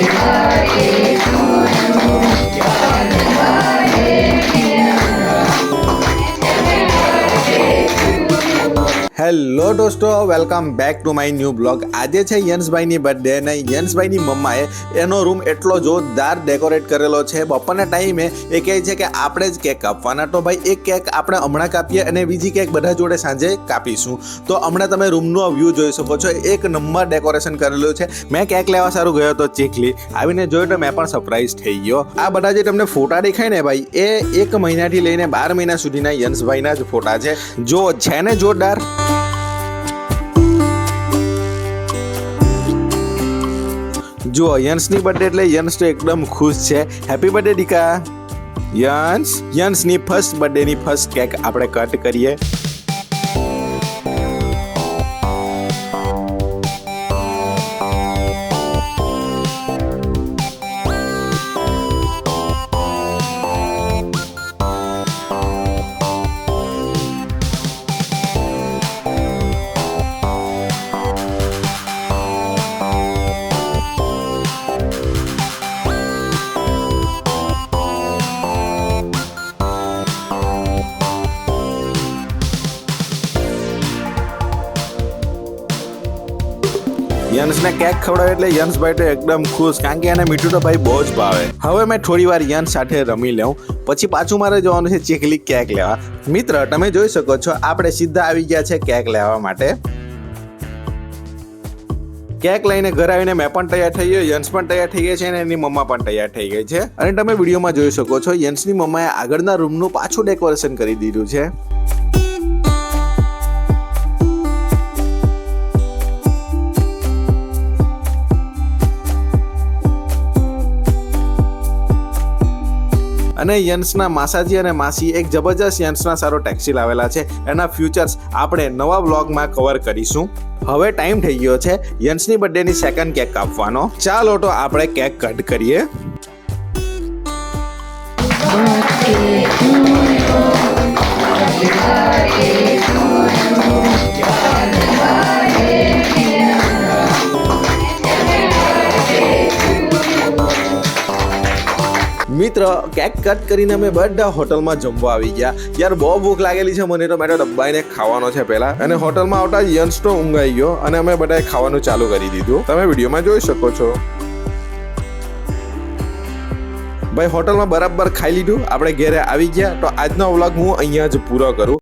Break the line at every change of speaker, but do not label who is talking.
Yeah. Hello દોસ્તો welcome back to my new blog આજે છે યંશભાઈની બર્થડે અને યંશભાઈની મમ્માએ એનો રૂમ એટલો જોરદાર ડેકોરેટ કરેલો છે. બપોરના ટાઈમે એ કહે છે કે આપણે જ કેક કાપવાના. તો ભાઈ, એક કેક આપણે હમણાં કાપીએ અને બીજી કેક બધા જોડે સાંજે કાપીશું. તો હમણાં તમે રૂમનો વ્યૂ જોઈ શકો છો. એક નંબર ડેકોરેશન કરેલું છે. મેં કેક લેવા સારું ગયો હતો ચીખલી. આવીને જોયું તો મેં પણ સરપ્રાઈઝ થઈ ગયો. આ બધા જે તમને ફોટા દેખાય ને ભાઈ, એ એક મહિનાથી લઈને બાર મહિના સુધીના યંશભાઈના જ ફોટા છે. જો છે ને જોરદાર? જુઓ, યંશની બર્થડે એટલે યંશ તો એકદમ ખુશ છે. હેપી બર્થડે દીકા. યંશ, યંશની ફર્સ્ટ બર્થડેની ફર્સ્ટ કેક આપણે કટ કરીએ. યંશને કેક ખવડાવે એટલે યંશભાઈ તો એકદમ ખુશ, કારણ કે એને મીઠું તો ભાઈ બહુ જ ભાવે. હવે મેં થોડી વાર યંશ સાથે રમી લઉં, પછી પાછું મારે જવાનું છે ચીખલી કેક લેવા. મિત્ર, તમે જોઈ શકો છો, આપણે સીધા આવી ગયા છે કેક લેવા માટે. કેક લઈને ઘરે આવીને મેં પણ તૈયાર થઈ ગયો, યંશ પણ તૈયાર થઈ ગઈ છે અને એની મમ્મા પણ તૈયાર થઈ ગઈ છે. અને તમે વિડીયોમાં જોઈ શકો છો, યંશની મમ્માએ આગળના રૂમનું પાછું ડેકોરેશન કરી દીધું છે. અને યન્સના માસાજી અને માસી એક જબરજસ્ત યન્સના સારો ટેક્સી લાવેલા છે. એના ફ્યુચર્સ આપણે નવા વ્લોગમાં કવર કરીશું. હવે ટાઈમ થઈ ગયો છે યન્સની બર્થડેની સેકન્ડ કેક કાપવાનો. ચાલો તો આપણે કેક કટ કરીએ. મિત્ર, કેક કટ કરીને અમે બધા હોટલમાં જમવા આવી ગયા. યાર, બહુ ભૂખ લાગેલી છે મને તો. મેં તો ડબ્બાઈને ખાવાનો છે પહેલા. અને હોટલમાં આવતા તો ઊંઘાઈ ગયો અને અમે બધાએ ખાવાનું ચાલુ કરી દીધું. તમે વિડીયોમાં જોઈ શકો છો. ભાઈ, હોટલમાં બરાબર ખાઈ લીધું. આપણે ઘેરે આવી ગયા. તો આજનો વ્લોગ હું અહીંયા જ પૂરો કરું.